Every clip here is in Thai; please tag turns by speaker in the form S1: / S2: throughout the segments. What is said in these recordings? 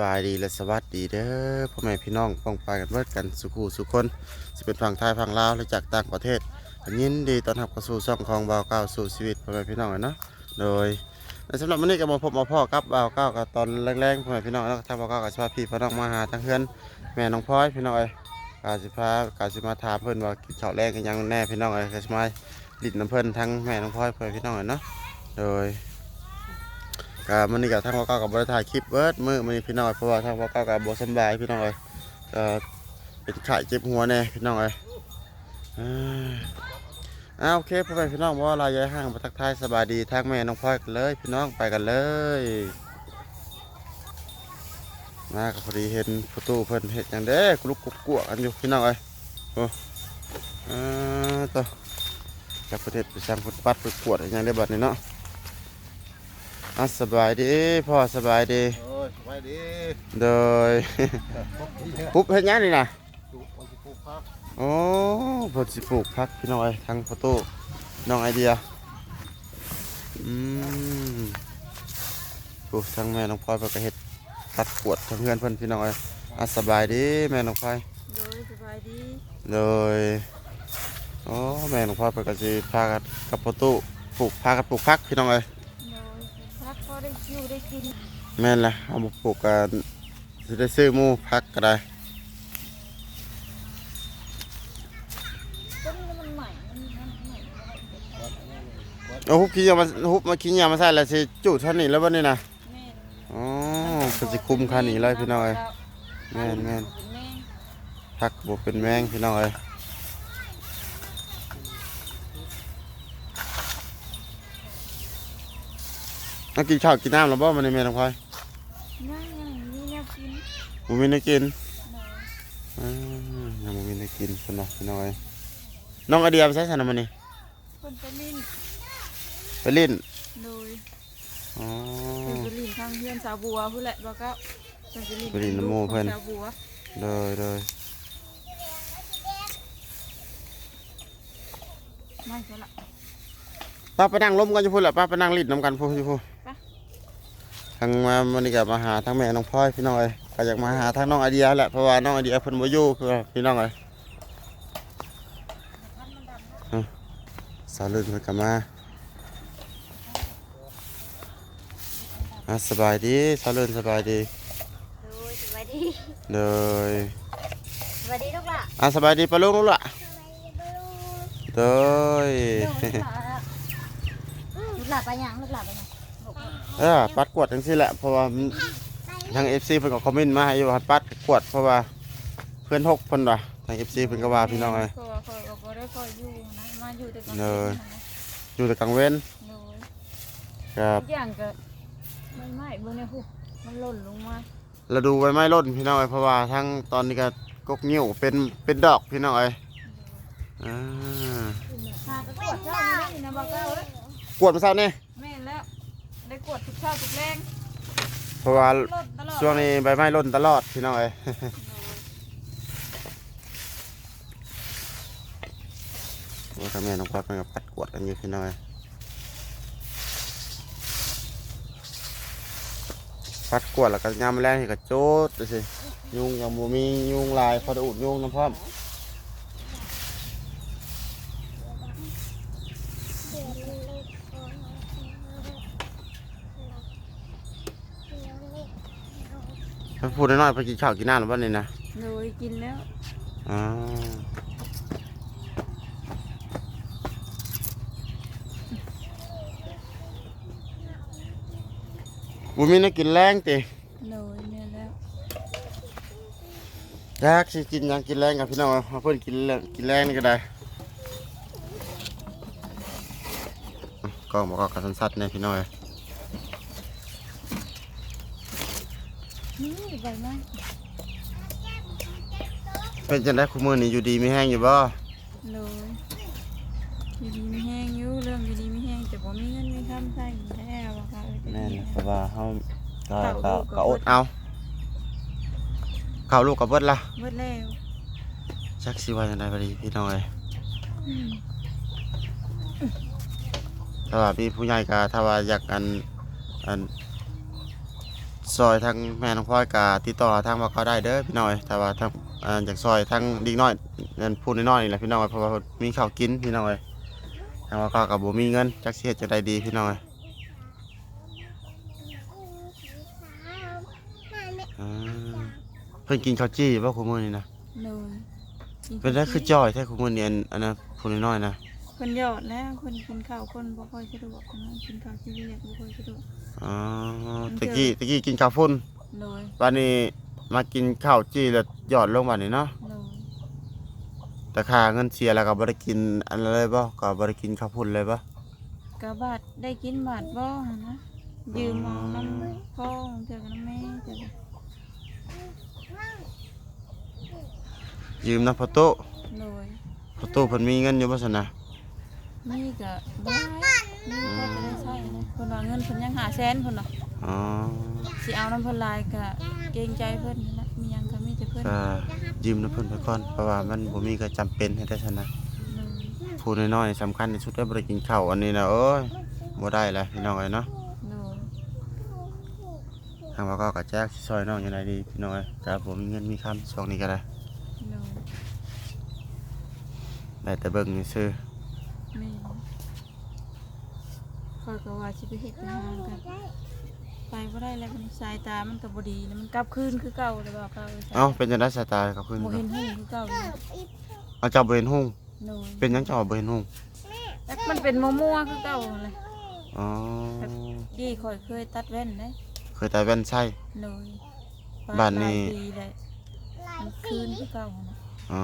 S1: บายดีและสวัสดีเด้อพ่อแม่พี่น้องป้องปายกันเบิร์ดกันสุขูสุขคนสิเป็นฝั่งไทยฝั่งลาวและจากต่างประเทศยินดีต้อนรับเข้าสู่ช่องของบ่าวเก้าสู่ชีวิตพ่อแม่พี่น้องเนาะโดยสำหรับวันนี้ก็มาพบมาพ่อกับบ่าวเก้ากับตอนแรกๆพ่อแม่พี่น้องแล้วทางบ่าวเก้ากับสภาพพี่พี่น้องมาหาทางเพื่อนแม่น้องพลอยพี่น้องเอ้ยกาสิพากาสิมาถามเพิ่อนว่ากินข้าวแรงกันยังแน่พี่น้องเอ้ยกาสิมาดิดน้ำเพิ่อนทั้งแม่น้องพลอยพ่อแม่พี่น้องเอ้ยเนาะโดย ก็มันนี่กับทางพ่อเก้ากับบริถ่าคลิปเบิร์ดมือมันนี่พี่น้องเพราะว่าทางพ่อเก้ากับบสบายพี่น้องเอ้ยก็เป็นไข้เจ็บหัวแน่พี่น้องเอ้ยอ่าอ้าโอเคพ่อแม่พี่น้องว่าเราย้ายห้างมาทักทายสบายดีทางแม่น้องพลอยกันเลย พี่น้องไปกันเลยมากับพอดีเห็นประตูเพิ่นเห็ดอย่างเด้กลุกกุกกัวกันอยู่พี่น้องเอ้ยโอ้อ่าต่อจากประเทศไปสร้างฟุตปัดฟุตกวดอะไรอย่างเด้บัดนี้เนาะ อะสบายดีพ่อสบายดี
S2: โอ้ยสบายดี
S1: โดย ปุ๊บเฮ็ดหยังนี่นะ
S2: ดูคนที่ปลูกผัก
S1: โอ้เพนสิปลูกพักพี่น้องไอ้ยทางประตูน้องไอเดีย อืมปลูกทางแม่น้องพลอยเพิ่นก็เฮ็ดตัดกวดทางเพื่อนเพิ่นพี่น้องไอ้ยอะสบายดีแม่น้องพลอย
S3: โดยสบายดี
S1: โดยโอ้แม่น้องพลอยเพิ่นก็สิพากันกับประตูปลูกพากันปลูกพักพี่น้องเอ้ย
S3: โดยพักก็ ได้คิวได้กิน
S1: แม่นละเอามาปลูกกันสิได้ซื้อหมูพักก็ได้
S3: ต้นนี้มันใหม่มันมันใหม่
S1: เอาฮุบขี้ยามาฮุบมาขี้ยามาใส่แล้วสิจุดเท่านี้แล้วบ่นี่นะ
S3: แม่น
S1: อ๋อเพิ่นสิคุมคันนี้เลยพี่น้องเอ้ยแม่นแม่น
S3: เป็นแม่
S1: พักบ่เป็นแมงพี่น้องเอ้ย เอากินข้าวกินน้ำแล้วบ่มันนี่แม่น้องพลอย
S3: ง่ายง่ายนี่แนวกิน
S1: บ่มีได้กิน
S3: โดย
S1: อ่ายังบ่มีได้กินเพิ่นเนาะพี่น้องเอ้ยน้องไอเดียไปใช้ซั่นน่ะมื้อนี้
S3: คนไปลิน
S1: ไปเล่น
S3: โดย
S1: อ๋อ
S3: เป็นไปลินทางเพื่อนสาวบัวผู้แหละบอกก็เป็นไปลิน
S1: ไปลินน้ำหมู่เพิ่น
S3: สาวบัว
S1: เลยเลย
S3: ไม่ใช่ละ
S1: ป้าไปนั่งล้มกันอยู่พุ่นแหละป้าไปนั่งรีดน้ำกันพุ่นอยู่พุ่น
S3: ไป
S1: ทางมาวันนี้ก็มาหาทั้งแม่น้องพลอยพี่น้องเอ้ยก็อยากมาหาทั้งน้องไอเดียแหละเพราะว่าน้องไอเดียเพิ่นบ่อยู่คือพี่น้องเอ้ยอืมสาวลื่นเพิ่นก็มาอะสบายดีสาวลื่นสบายดี
S4: โอ้ยสวัสดี
S1: เลย
S4: สวัสดีลูกหล่ะ
S1: อะสบายดีปะลุงลูกล่ะเลย
S4: ลูกหล่ะไปยังลูกหล่ะไปยัง
S1: เออปัดกวดจังซี่แหละเพราะว่ามันทาง FC เพิ่นก็คอมเมนต์มาให้อยู่ว่าปัดกวดเพราะว่าเพื่อนหกเพิ่นว่าทาง FC เพิ่นก็ว่าพี่น้องเอ้ย
S3: เพราะว่าคอยก็บ่ได้คอยอยู่นะมาอยู่แต่กลาง
S1: โด
S3: คื
S1: ย
S3: นนะ
S1: อยู่แต่กลางเว้น
S3: โดย
S1: ครับ
S3: ทุกอย่างก็ไม่ไหม้เบิ่งในหูมันหล่นลงมา
S1: เราดูไว้ไม่ล่นพี่น้องเอ้ยเพราะว่าทั้งตอนนี้ก็กกนิ้วเป็นเป็นดอกพี่น้องเอ้ยอ่า
S3: หากระกวดเช้านี้นะบอกว่าเอ้ย
S1: กวดมาเช้านี่
S3: แม่นแล้ว ได้กวดทุกเช้าทุกแรง
S1: เพราะว่า
S3: ลดตลอด
S1: ช่วงนี้ใบไม้ล่นตลอดพี่น้องเอ้ยโอ้ทางแม่น้องพลอยเพิ่นก็ปัดกวดกันอยู่พี่น้องเอ้ยปัดกวดแล้วก็ยามแรงนี่ก็โจดดูสิยุงยังบ่มียุงลายพอจะอุดยุงน้ำพร้อม พูดน้อยๆไปกินข้าวกินน้ำหรือเปล่านี่นะ
S3: โดยกินแล้ว
S1: อ๋อบุมีนักกินแรงติ
S3: โดยแม่นแล้ว
S1: อยากสิกินหยังกินแรงกับพี่น้องเอาเพื่อนกินแรงกินแรงนี่ก็ได้อะก็บอกกับสันสัตว์เนี่ยพี่น้อย
S3: นี่ใบไม้
S1: เป็นจังได้คู่มือนี่อยู่ดีไม่แห้งอยู่บ่
S3: โดยอยู่ดีมีแห้งอยู่เรื่องอยู่ดีมีแห้งแต่บ่มีเงินมีคำใช้แล้วว่าค่ะเอ้ย
S1: แม่นแหละเพราะว่าเฮาก็
S3: ข้าว
S1: ก็
S3: ลูกก็
S1: ก็อดเอาข้าวลูกกับเบิดละ
S3: เบิดแล้ว
S1: จักสิว่าจังไดบ่ดีพี่น้องเอ้ย
S3: อืม
S1: ถ้าว่าพี่ผู้ใหญ่ก็ถ้าว่าอยากอันอัน ซอยทางแม่น้องพลอยกาติดต่อทางว่าเขาได้เด้อพี่น้อยแต่ว่าทางอ่าจากซอยทางดีน้อยนั่นพูดน้อยๆนี่แหละพี่น้อยเพราะว่ามีข้าวกินพี่น้อยทางว่าเขากับบ่มีเงินจักสิเฮ็ดจะได้ดีพี่น้อยอ่าเพิ่นกินข้าวจี้บ่คุมื้อนี่นะ
S3: โดย
S1: เป็นได้คือจ้อยแท้คุมื้อนี้อันอันนั้นพูดน้อยๆนะ
S3: คนหยอดแล้วคนกินข้าวคนบ่ค่อยสะดวกนะกินข้าวที่เรียกบ่ค่อยสะดวก
S1: อ๋อตะกี้ตะกี้กินข้าวฟุ้น
S3: โดย
S1: วันนี้มากินข้าวจี้แล้วหยอดลงบัดนี้เนาะ
S3: โดย
S1: แต่ค่าเงินเสียแล้วก็บ่ได้กินอันนั้นเลยบ่ก็บ่ได้กินข้าวพุ่นเลยบ่
S3: กะบาดได้กินบาดบ่หั่นนะยืมเอาน้ำพ่อเจอกับน้ำแม่เจอกัน
S1: ยืมนะพ่อโต
S3: โดย
S1: พ่อโตเพิ่นมีเงินอยู่บ่ซั่นนะ
S3: นี่ก็บ่ได้นี่ก็จะได้ใช้นะเพิ่นว่าเงินเพิ่นยังหาแสนเพิ่นน่ะ
S1: อ๋อ
S3: สิเอาน้ำเพิ่นหลายก็เกรงใจเพิ่นนั่นแหละมีหยังก็มีแต่เพิ่น
S1: ก็ยืมนะเพิ่นไปก่อนเพราะว่ามันบ่มีก็จำเป็นให้ได้ซั่นนะ
S3: โดย
S1: ผู้น้อยๆสำคัญที่สุดได้บ่ได้กินข้าวอันนี้นะโอ้ยบ่ได้แล้วพี่น้องเอ้ยเนาะ
S3: โดย
S1: ทางว่าก็กระแจกสิซอยน้องจังไดดีพี่น้องเอ้ยก็บ่มีเงินมีคำช่วงนี้ก็ได้
S3: โดย
S1: ได้แต่เบิ่งซื่อ
S3: แม่ข้อยก็ว่าสิไปเฮ็ดไปหากันไปบ่ได้แล้วมันสายตามันก็บ่ดีแล้วมันกลับคืนคือเก่าเลยว่าเก่า
S1: เอ้าเป็นจังได๋สายตากับเพิ่น
S3: บ่เห็นหุ่งคือเก่าเลย
S1: เอาเจ้าบ่เห็นหุ่ง
S3: โดย
S1: เป็นหยังเจ้าบ่เห็นหุ่ง
S3: แล้วมันเป็นมัวๆคือเก่าเลย
S1: อ๋อ
S3: ดีข่อยเคยตัดแว่นเด้
S1: เคยตายแว่นใช่
S3: โดย
S1: บ้านนี้
S3: หลยปีเลยมันคืนคือเก่านะ
S1: อ๋อ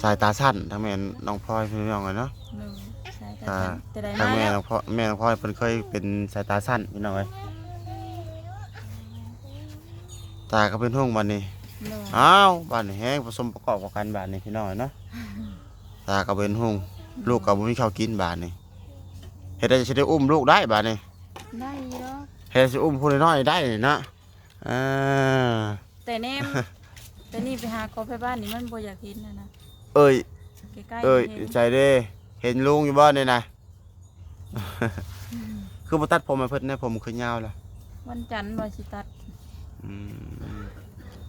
S1: สายตาสั้นทั้งแม่น้องพลอยพี่น้องเลยเนาะ
S3: โดยสายตา
S1: อ่า
S3: สั้นแต่ได้
S1: ทั้ง
S3: มา
S1: แม่
S3: แล้ว
S1: น้องพลอยแม่น้องพลอยเพิ่นเคยเป็นสายตาสั้นพี่น้องเลยตาก็เป็นห้องบ้านนี้
S3: โดย
S1: อ้าวบ้านนี้แห้งผสมประกอบกันบ้านนี้พี่น้องเอ้ยเนาะ ตาก็เป็นห้องลูกก็บ่มีข้าวกินบ้านนี้เฮ็ดได้สิได้อุ้มลูกได้บ้านนี้
S3: ได้เนาะ
S1: เฮ็ดสิอุ้มผู้น้อยๆได้นี่เนาะอ่า
S3: แต่เนมแต่นี่ไปหากอไปบ้านนี่มันบ่อยากกินนะนะ
S1: เอ้ย
S3: ใกล้ๆ
S1: เอ้ย
S3: เห็น
S1: ใจเด้ เห็นลุงอยู่บ้านนี่นะ คือมาตัดผมมาเพิ่นเนี่ยผมคือยาวแล้ว
S3: วันจันทร์ว่าสิตัด
S1: อืม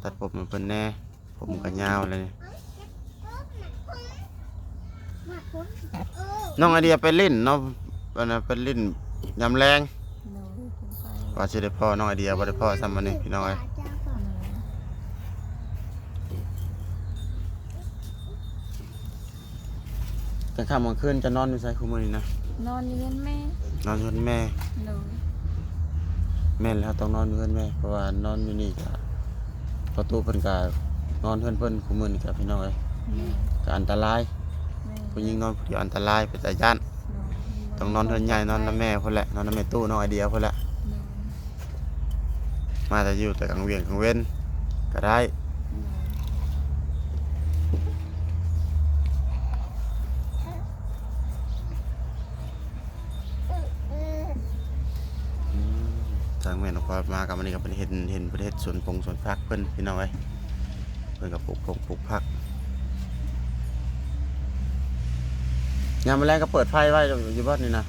S1: ตัดผมมาเพิ่นแน่ผมก็ยาวเลยนี่น้องไอเดียไปเล่นเนาะวันนั้นไปเล่นยำแรง
S3: โดยเป็นไป
S1: ว่าสิได้พ่อน้องไอเดียบ่ได้พ่อซ้ำวันนี้พี่น้องเอ้ย
S3: โดย
S1: กลางค่ำกลางคืนจะนอนอยู่ไสคุมื้อนี้นะ
S3: นอนอยู่เรือนแม่
S1: นอนอยู่กับแม่
S3: โดย
S1: แม่นแล้วต้องนอนอยู่กับแม่ เพราะว่านอนอยู่นี่ก็ประตูเพิ่นก็นอนเพิ่นเพิ่นคุมื้อนี้ก็พี่น้องเอ้ย
S3: โดย
S1: ก็อันตราย
S3: แม่
S1: ผู้หญิงนอนผู้เดียวอันตรายเป็นตาย่าน
S3: โดย
S1: ต้องนอนเทินใหญ่นอนน้ำแม่พุ่นแหละนอนน้ำแม่ตู้น้องไอเดียพุ่นแหละ
S3: โดย
S1: มาแต่อยู่แต่กลางเวียงกลางเว้นก็ได้
S3: โดย
S1: อืมทางแม่น้ องพอมากับมันนี่ก็เป็นเห็นเห็นประเทศสวนพงสวนพักเพิ่นพี่น้องไอ้ยเพิ่นก็ปลูกพงปลูกผักยามมื้อแรกก็เปิดไฟไว้อยู่บ้านนี่นะ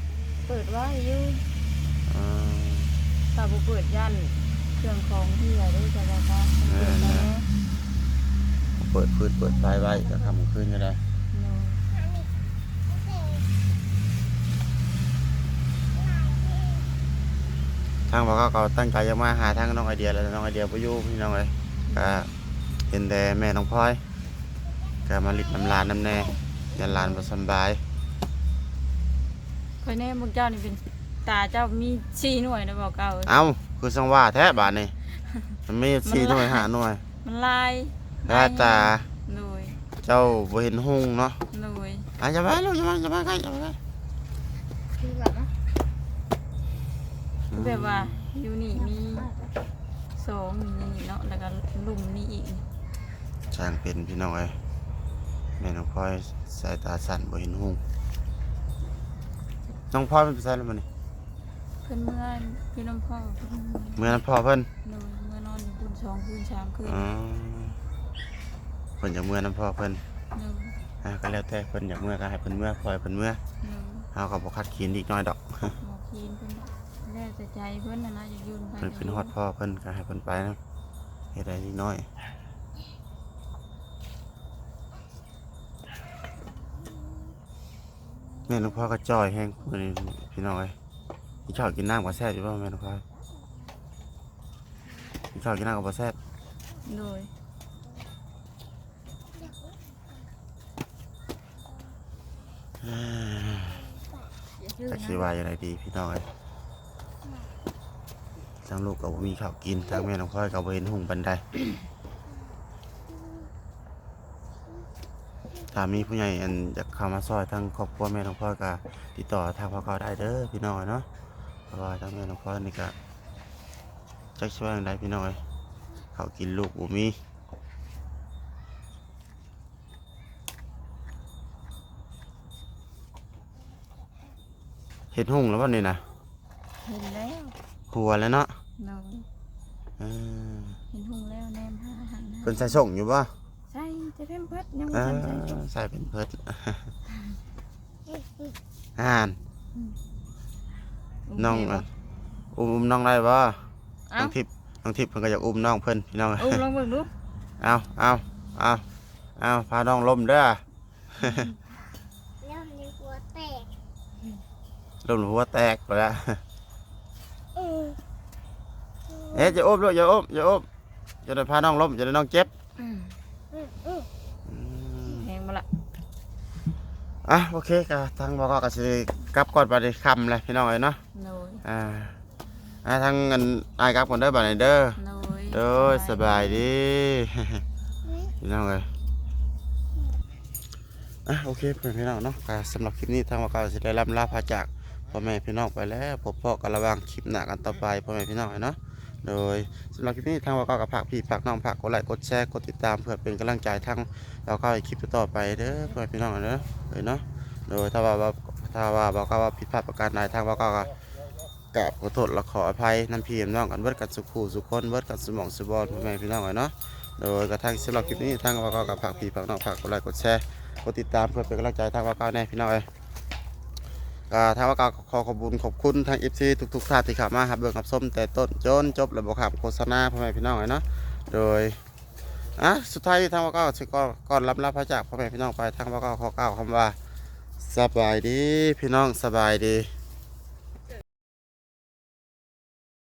S3: เปิดไว้อยู่
S1: อ่า
S3: ตาบ่เปิดยันเครื่องของที่ไหนได้จะบอกว่าเปิดแล้ว
S1: เปิดพืชเปิดไฟไว้ก็ค่ำคืนก็ได้
S3: โดย
S1: ทางบอกก็เขาตั้งใจจะมาหาทางน้องไอเดียแล้วแต่น้องไอเดียไปอยู่พี่น้องเลยก็เห็นแต่แม่น้องพลอยก็มาลิดน้ำลานน้ำแน่ยันลานบ่สำบาย
S3: คอยแน่มึงเจ้านี่เป็นตาเจ้ามีสี่หน่วยนะบอกเก่า
S1: เอ้าคือสังว่าแท้บาดนี่มันมีสี่หน่วยห้าหน่วย
S3: มันลาย
S1: ลายตา
S3: หน่วย
S1: เจ้าบ่เห็นหุ่งเนาะ
S3: หน่วย
S1: อะจะไปลูกจะไปจะไปใกล้จะไปใกล้
S4: คือ แบบนะ
S3: แบบว่าอยู่นี่มีสองนี่เนาะแล้วก็ลุ่มนี่อีก
S1: ช่างเป็นพี่น้องเอ้ยแม่น้องพลอยสายตาสั้นบ่เห็นหุ่งน้องพลอยมันไปใส่แล้วมันนี่
S3: เพื่อนเมื่อนพี่น้องพ่อเพิ่น
S1: เมื่อนั้นพ่อเพิ่น
S3: หน่วยเมื่อนอนอยู่บนสองคืนสามคืน
S1: อ๋อเพิ่นจะเมื่อนั้นพ่อเพิ่น
S3: หน่วย
S1: อ่าก็แล้วแต่เพิ่นอยากเมื่อก็ให้เพิ่นเมื่อปล่อยเพิ่นเมื่อ
S3: หน่วย
S1: เฮาก็บ่คัดขีนอีกหน้อยดอก
S3: หมอคีนเพิ่น แล้วแต่ใจเพิ่นน่ะนะอยากอยืนไป
S1: เพิ่นเป็นฮอดพ่อเพิ่นก็ให้เพิ่นไปนะเฮ็ดได้นิดน้อยแม่หลวงพ่อก็จ่อยแห้งมื้อนี้พี่น้องเอ้ยกินข้าวกินน้ำก็แซ่บอยู่บ่แม่หลวงพ่อกินข้าวกินน้ำก็บ่แซ่บ
S3: โดย
S1: จักสิว่าอย่างไรดีพี่น้องเอ้ย ทางลูกก็บ่มีข้าวกินทางแม่หลวงพ่อก็บ่เห็นหุงบันไดถ้ามีผู้ใหญ่อันอยากเข้ามาซอยทางครอบครัวแม่หลวงพ่อก็ติดต่อทางพ่อก็ได้เด้อพี่น้องเนาะเพราะว่าทางแม่หลวงพ่อนี่ก็จักสิว่าอย่างไรพี่น้องเอ้ยข้าวกินลูกบ่มีเฮ็ดหุงแล้วบ่นี่นะ
S3: เห็นแล้ ว
S1: หัวแล้วเนาะ
S3: โดย
S1: เออ
S3: เห็นหุ่งแล้วแนมหาอาหัน
S1: เพิ่นใส่ส่งอยู่บ่
S3: ใส่จะเพิ่มเพิ่นยัง
S1: เอ
S3: บ่ทันใส่
S1: อ
S3: ชุด
S1: ใส่เป็นเพิดอ่านน้องอะอุ้มอุ้มน้องได้บ่
S3: เอ้า
S1: น้องทิพย์น้องทิพย์เพิ่นก็อยากอุ้มน้องเพิ่นพี่น้อง
S3: อุ้มลองเบิ่งดู
S1: เอาเอาเอาเอาพาน้องล้มเด้อ
S4: แล้วในหัวแตก
S1: ล้มหัวแตกไปแล้ว เอ๊ะอย่าอุ้มลูกอย่าอุ้มอย่าอุ้มจะได้พาน้องล้มจะได้น้องเจ็บ
S3: อืม
S1: อืม
S3: แหงบ่ละ
S1: อะโอเคก็ทางบอกก็สิกลับก่อนบัดนี้ค่ำเลยพี่น้องเอ้ยเนาะ
S3: โดย
S1: อ่าอ่าทางเงินอายกลับก่อนเด้อบัดนี้เด้อ
S3: โดย
S1: โดยสบายดีพี่น้องเลยอะโอเคเพื่อนพี่น้องเนาะก็สำหรับคลิปนี้ทางว่าก็จะได้ลำลาพาจากพ่อแม่พี่น้องไปแล้วพบพ่อกันระหวังคลิปหน้ากันต่อไปพ่อแม่พี่น้องเนาะ โดยสำหรับคลิปนี้ทางวาก็กับผักพี่ผักน้องผักกดไลค์กดแชร์กดติดตามเพื่อเป็นกำลังใจทางเราก็คลิปต่อไปเด้อพ่อแม่พี่น้องเนาะเลยเนาะโดยถ้าว่าถ้าว่าบอกว่าผิดพลาดประการใดทางว่าก็กับขอโทษและขออภัยน้ำพีมน้องกันเบิร์ดกันสุขูสุขคนเบิร์ดกันสมองสุบอลพ่อแม่พี่น้องเนาะโดยกระทั่งสำหรับคลิปนี้ทางวากกับผักพี่ผักน้องผักกดไลค์กดแชร์กดติดตามเพื่อเป็นกำลังใจทางวากแน่พี่น้องเอ้ ก็ทางวากขอขอบคุณขอบคุณทางเอฟซีทุกๆท่านที่ขับมาครับเบิ่งกับส้มแต่ต้นจนจบและบอกขับโฆษณาพ่อแม่พี่น้องเนาะโดยอะสุดท้ายทางวากสิก็ก่อนรับรับพระจากพ่อแม่พี่น้องไปทางวากขอกล่าวคำว่าสบายดีพี่น้องสบายดี